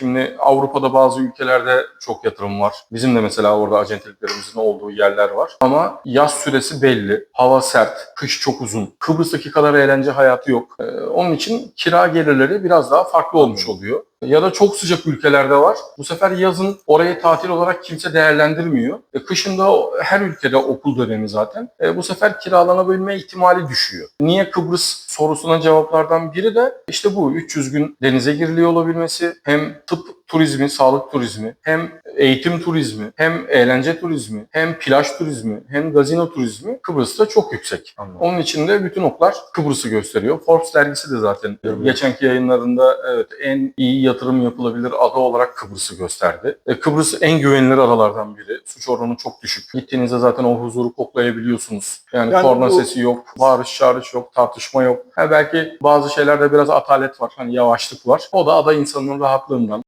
Şimdi Avrupa'da bazı ülkelerde çok yatırım var. Bizim de mesela orada acenteliklerimizin olduğu yerler var. Ama yaz süresi belli. Hava sert, kış çok uzun. Kıbrıs'taki kadar eğlence hayatı yok. Ee, onun için kira gelirleri biraz daha farklı olmuş oluyor. Ya da çok sıcak ülkelerde var. Bu sefer yazın orayı tatil olarak kimse değerlendirmiyor. E, kışın her ülkede okul dönemi zaten. E, bu sefer kiralanabilme ihtimali düşüyor. Niye Kıbrıs sorusuna cevaplardan biri de işte bu 300 gün denize giriliyor olabilmesi. Hem tıp turizmi, sağlık turizmi, hem eğitim turizmi, hem eğlence turizmi, hem plaj turizmi, hem gazino turizmi Kıbrıs'ta çok yüksek. Anladım. Onun için de bütün oklar Kıbrıs'ı gösteriyor. Forbes dergisi de zaten Evet. geçenki yayınlarında evet en iyi yatırım yapılabilir ada olarak Kıbrıs'ı gösterdi. E, Kıbrıs en güvenilir adalardan biri. Suç oranı çok düşük. Gittiğinizde zaten o huzuru koklayabiliyorsunuz. Yani, Yani korna bu- sesi yok, bağırış çağırış yok, tartışma yok. Ha, belki bazı şeylerde biraz atalet var, hani yavaşlık var. O da ada insanının rahatlığından.